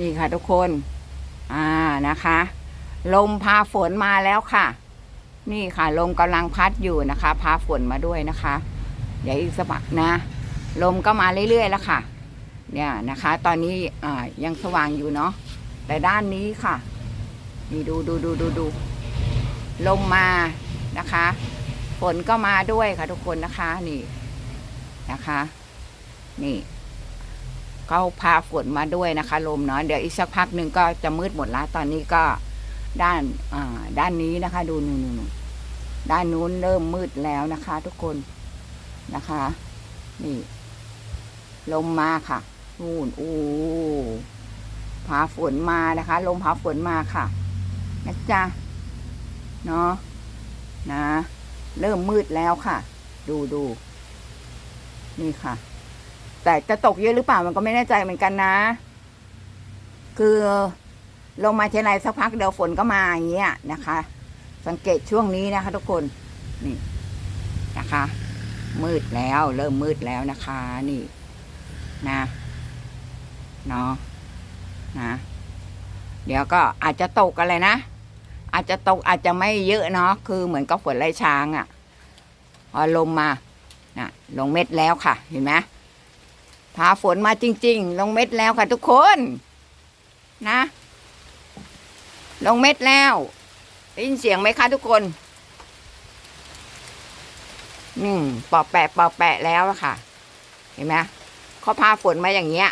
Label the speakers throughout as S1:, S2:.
S1: นี่ค่ะทุกคน อ่านะคะ ลมพาฝนมาแล้วค่ะ นี่ค่ะ ลมกำลังพัดอยู่นะคะ พาฝนมาด้วยนะคะ เดี๋ยวอีกสักพักนะ ลมก็มาเรื่อยๆแล้วค่ะ เนี่ยนะคะ ตอนนี้อ่ายังสว่างอยู่เนาะแต่ด้านนี้ค่ะ นี่ดูดูดูดูดูลมมานะคะฝนก็มาด้วยค่ะทุกคนนะคะ นี่นะคะ นี่ เขาพาฝนมาด้วยนะคะ ลมเนาะเดี๋ยวอีกสักพักหนึ่งก็จะมืดหมดแล้วตอนนี้ก็ด้านอ่าด้านนี้นะคะ ดูนู่นนู่นด้านนู้นเริ่มมืดแล้วนะคะ ทุกคนนะคะ นี่ ลมมาค่ะนู่นอู้พาฝนมานะคะ ลมพาฝนมาค่ะนะจ๊ะเนาะนะ เริ่มมืดแล้วค่ะ ดูดูนี่ค่ะ แต่จะตกเยอะหรือเปล่ามันก็ไม่แน่ใจเหมือนกันนะ คือลงมาเทไรสักพักเดี๋ยวฝนก็มาอย่างเงี้ยนะคะ สังเกตช่วงนี้นะคะ ทุกคนนี่นะคะ มืดแล้ว เริ่มมืดแล้วนะคะ นี่นะเนาะนะเดี๋ยวก็อาจจะตกอะไรนะ อาจจะตกอาจจะไม่เยอะเนาะคือเหมือนกับฝนไล่ช้างอะ่ะพอลมมานะลงเม็ดแล้วค่ะ เห็นไหม พาฝนมาจริง ๆ ลงเม็ดแล้วค่ะทุกคน นะ ลงเม็ดแล้วได้ยินเสียงไหมคะทุกคนอืมปอแปะปอแปะแล้วค่ะ เห็นไหมเขาพาฝนมาอย่างเงี้ย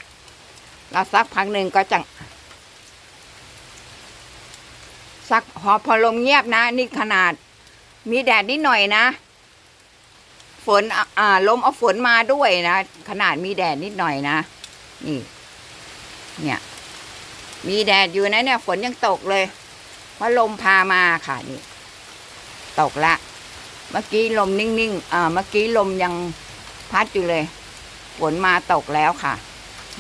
S1: แล้วสักพักหนึ่งก็จะสักพอพอลมเงียบนะ นี่ขนาด มีแดดนิดหน่อยนะ ฝนอ่าลมเอาฝนมาด้วยนะ ขนาดมีแดดนิดหน่อยนะ นี่ เนี่ย มีแดดอยู่นะเนี่ย ฝนยังตกเลยเพราะลมพามาค่ะนี่ ตกละ เมื่อกี้ลมนิ่งๆอ่าเมื่อกี้ลมยังพัดอยู่เลย ฝนมาตกแล้วค่ะ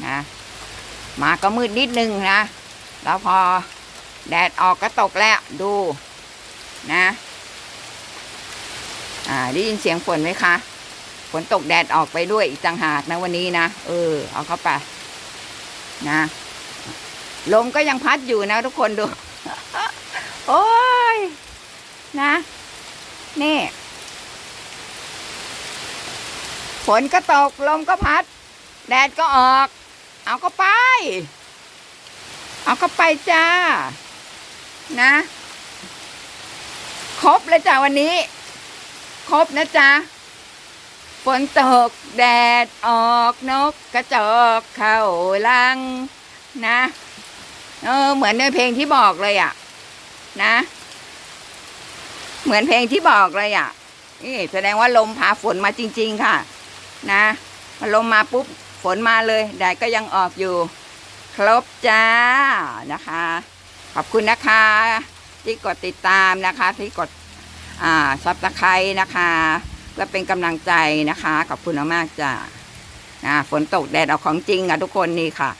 S1: นะมาก็มืดนิดนึงนะ แล้วพอแดดออกก็ตกแล้วดูนะ อ่าได้ยินเสียงฝนไหมคะฝนตกแดดออกไปด้วยอีกต่างหากนะวันนี้นะเออ เอาเข้าไปนะ ลมก็ยังพัดอยู่นะทุกคนดู โอ้ย นะ นี่ฝนก็ตก ลมก็พัด แดดก็ออก เอาก็ไป เอาก็ไปจ้า นะ ครบแล้วจ้าวันนี้ ครบนะจ๊ะ ฝนตกแดดออกนกกระจอกเข้าลังนะ เออ เหมือนในเพลงที่บอกเลยอะ่ะ นะ เหมือนเพลงที่บอกเลยอะ่ะนี่แสดงว่าลมพาฝนมาจริง ๆ ค่ะ นะลมมาปุ๊บฝนมาเลยแดดก็ยังออกอยู่ ครบจ้านะคะ ขอบคุณนะคะ ที่กดติดตามนะคะ ที่กด อ่าซับสไครนะคะเพื่อเป็นกำลังใจนะคะ ขอบคุณมากๆจ้านะฝนตกแดดออกของจริงอะทุกคนนี่ค่ะ